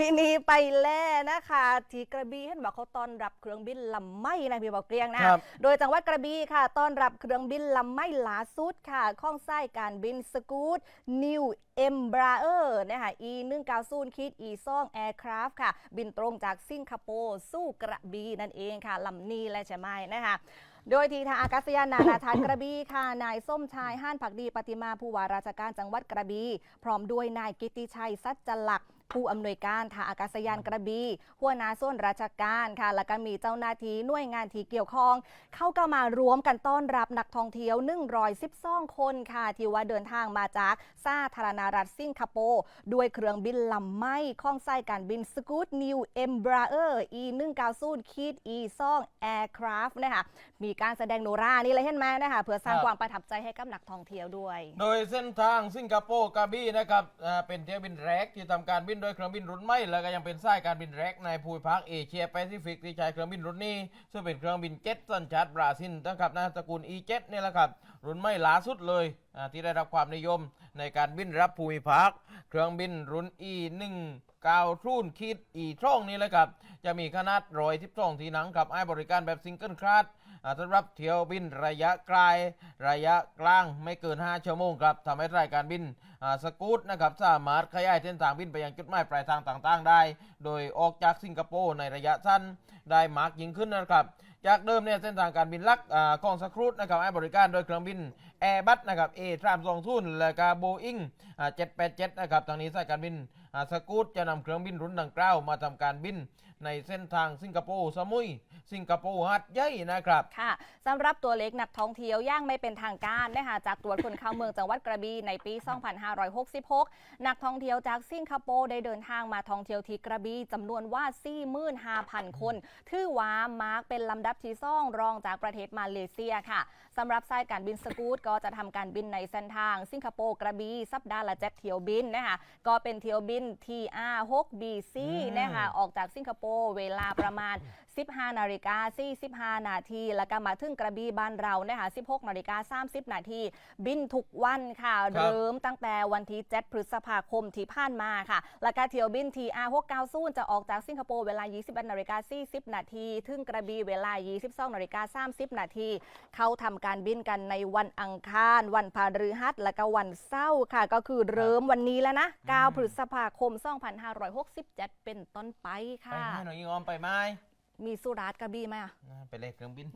ทีนี้ไปแล่นะคะ ที่กระบี่เห็นบอกเขาต้อนรับเครื่องบินลำไม่นะพี่บอกเกรียงนะ ครับ โดยจังหวัดกระบี่ค่ะต้อนรับเครื่องบินลำไม่ล่าสุดค่ะข้องไส้การบินสกูตนิวเอ็มบราเออร์นะคะ E 1 9 0คิด E ซ่องแอร์คราฟค่ะ บินตรงจากสิงคโปร์สู่กระบี่นั่นเองค่ะลำนี้และใช่ไหมนะคะ โดยที่ทางอากาศยานนานาชาติกระบี่ค่ะ นายส้มชายห้านผักดีปฏิมาผู้ว่าราชการจังหวัดกระบี่พร้อมด้วยนายกิติชัยสัจจลักษณ์ ผู้อำนวยการท่าอากาศยานกระบี่หัวหน้าส่วนราชการค่ะแล้วก็มีเจ้าหน้าที่หน่วยงานที่เกี่ยวข้อง เข้าก็มารวมกันต้อนรับนักท่องเที่ยว 112 คนค่ะ ที่ว่าเดินทางมาจากสาธารณรัฐสิงคโปร์ด้วยเครื่องบินลำไม่ข้องไส้การบินสกูตนิวเอ็มบราเออร์ E 1 9 0คิด E ซ่องแอร์คราฟนะคะมีการแสดงโนรานี่เลยเห็นไหมนะคะเพื่อสร้างความประทับใจให้กับนักท่องเที่ยวด้วย โดยเส้นทางสิงคโปร์กาบี้นะครับอ่าเป็นเที่ยวบินแรกที่ทำการบินโดยเครื่องบินรุ่นใหม่แล้วก็ยังเป็นสายการบินแรกในภูมิภาคเอเชียแปซิฟิกที่ใช้เครื่องบินรุ่นนี้ ซึ่งเป็นเครื่องบินเจ็ตสัญชาติบราซิลนะครับนะตระกูล E7 นี่แหละครับรุ่นใหม่ล่าสุดเลยที่ได้รับความนิยมในการบินรับภูมิภาค เครื่องบินรุ่น E1 9ทุ่นคิด E ช่องนี้เลยครับ จะมีขนาดรอยทิพช่องที่หนังกับให้บริการแบบซิงเกิลคลาสสำหรับเที่ยวบินระยะไกลระยะกลางไม่เกิน 5 ชั่วโมงครับทำให้รายการบินสกูตนะครับสามารถขยายเส้นทางบินไปยังจุดหมายปลายทางต่างๆ ได้ โดยออกจากสิงคโปร์ในระยะสั้นได้มากยิ่งขึ้นนะครับ จากเดิมเนี่ยเส้นทางการบินลักอของสกูตนะครับให้บริการโดยเครื่องบินแอร์บัสนะครับเอทรามสองทุนและก็โบอิงเจ็ดแปดเจ็ดนะครับทางนี้สายการบินสกูตจะนำเครื่องบินรุ่นดังกล่าวมาทำการบิน ในเส้นทางสิงคโปร์สมุย สิงคโปร์ฮัดใหญ่นะครับ ค่ะสำหรับตัวเล็กนักท่องเที่ยวย่างไม่เป็นทางการนะคะจากตรวจคนเข้าเมืองจังหวัดกระบี่ในปี 2566 นักท่องเที่ยวจากสิงคโปร์ได้เดินทางมาท่องเที่ยวที่กระบี่จำนวนว่า 45,000 คน ถือว่ามาร์กเป็นลำดับที่ซ่องรองจากประเทศมาเลเซียค่ะสำหรับสายการบินสกูตก็จะทำการบินในเส้นทาง สิงคโปร์กระบี่สัปดาห์ละเจ็ดเที่ยวบินนะคะก็เป็นเที่ยวบิน TR6BC อืมนะคะออกจากสิงคโปร์เวลาประมาณ 15 นาฬิกา45 นาทีแล้วก็มาถึงกระบี่บ้านเรานะคะ16 นาฬิกา 30 นาทีบินทุกวันค่ะครับเริ่มตั้งแต่วันที่ 7 พฤษภาคมที่ผ่านมาค่ะ แล้วก็เที่ยวบิน TR 690 จะออกจากสิงคโปร์เวลา 21 นาฬิกา 40 นาทีถึงกระบี่เวลา 22 นาฬิกา 30 นาทีเขาทำการบินกันในวันอังคาร วันพฤหัสและก็วันเสาร์ค่ะ ก็คือเริ่มวันนี้แล้วนะ 9 พฤษภาคม 2567 เป็นต้นไปไปค่ะให้หน่อยยิงออมไปไหมมีสุราษฎร์กระบี่ไหมอะนะไปเลยเครื่องบิน